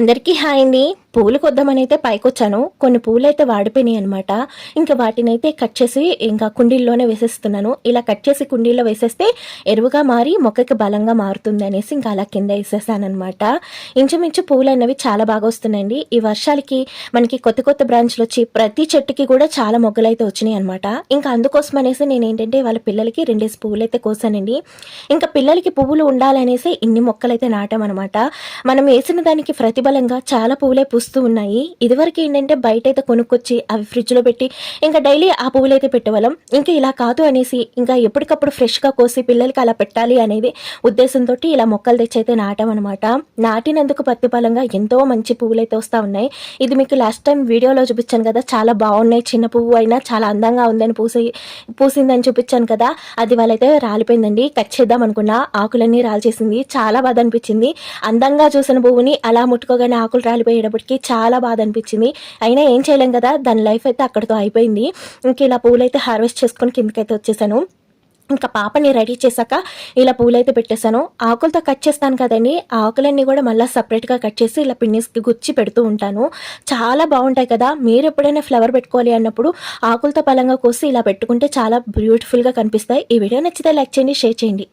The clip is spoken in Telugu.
అందరికీ హాయ్ అండి. పూలు కొద్దామనైతే పైకొచ్చాను. కొన్ని పూలు అయితే వాడిపోయినాయి అనమాట ఇంకా వాటిని అయితే కట్ చేసి ఇంకా కుండీల్లోనే వేసేస్తున్నాను. ఇలా కట్ చేసి కుండీల్లో వేసేస్తే ఎరువుగా మారి మొక్కకి బలంగా మారుతుంది అనేసి ఇంకా అలా కింద వేసేసానమాట ఇంచుమించు పూలు అనేవి చాలా బాగా వస్తున్నాయండి. ఈ వర్షాలకి మనకి కొత్త కొత్త బ్రాంచ్లు వచ్చి ప్రతి చెట్టుకి కూడా చాలా మొగ్గలు అయితే వచ్చినాయి అనమాట ఇంకా అందుకోసం అనేసి నేను ఏంటంటే వాళ్ళ పిల్లలకి రెండేసి పువ్వులు అయితే కోసానండి. ఇంకా పిల్లలకి పువ్వులు ఉండాలనేసి ఇన్ని మొక్కలు అయితే నాటామన్నమాట. మనం వేసిన దానికి ప్రతిబలంగా చాలా పువ్వులే పూస్తూ ఉన్నాయి. ఇదివరకు ఏంటంటే బయట అయితే కొనుక్కొచ్చి అవి ఫ్రిడ్జ్లో పెట్టి ఇంకా డైలీ ఆ పువ్వులు అయితే పెట్టేవాళ్ళం. ఇంకా ఇలా కాదు అనేసి ఇంకా ఎప్పటికప్పుడు ఫ్రెష్గా కోసి పిల్లలకి అలా పెట్టాలి అనేది ఉద్దేశంతో ఇలా మొక్కలు తెచ్చి అయితే అనమాట నాటినందుకు ప్రతిఫలంగా ఎంతో మంచి పువ్వులు అయితే వస్తూ ఉన్నాయి. ఇది మీకు లాస్ట్ టైం వీడియోలో చూపించాను కదా చాలా బాగున్నాయి. చిన్న పువ్వు అయినా చాలా అందంగా ఉందని పూసి పూసిందని చూపించాను కదా అది వాళ్ళైతే రాలిపోయిందండి. కట్ చేద్దాం అనుకున్నా. ఆకులన్నీ రాల్చేసింది. చాలా బాధ అనిపించింది. అందంగా చూసిన పువ్వుని అలా ముట్టుకోగానే ఆకులు రాలిపోయేటప్పటికి చాలా బాధ అనిపించింది అయినా ఏం చేయలేం కదా దాని లైఫ్ అయితే అక్కడితో అయిపోయింది. ఇంక ఇలా పూలైతే హార్వెస్ట్ చేసుకొని కిందకైతే వచ్చేసాను. ఇంకా పాపని రెడీ చేశాక ఇలా పూలైతే పెట్టేశాను. ఆకులతో కట్ చేస్తాను కదండి ఆకులన్నీ కూడా మళ్ళీ సపరేట్గా కట్ చేసి ఇలా పిన్నిస్కి గుచ్చి పెడుతూ ఉంటాను. చాలా బాగుంటాయి కదా మీరు ఎప్పుడైనా ఫ్లవర్ పెట్టుకోవాలి అన్నప్పుడు ఆకులతో పలంగా కోసి ఇలా పెట్టుకుంటే చాలా బ్యూటిఫుల్గా కనిపిస్తాయి. ఈ వీడియో నచ్చితే లైక్ చేయండి షేర్ చేయండి.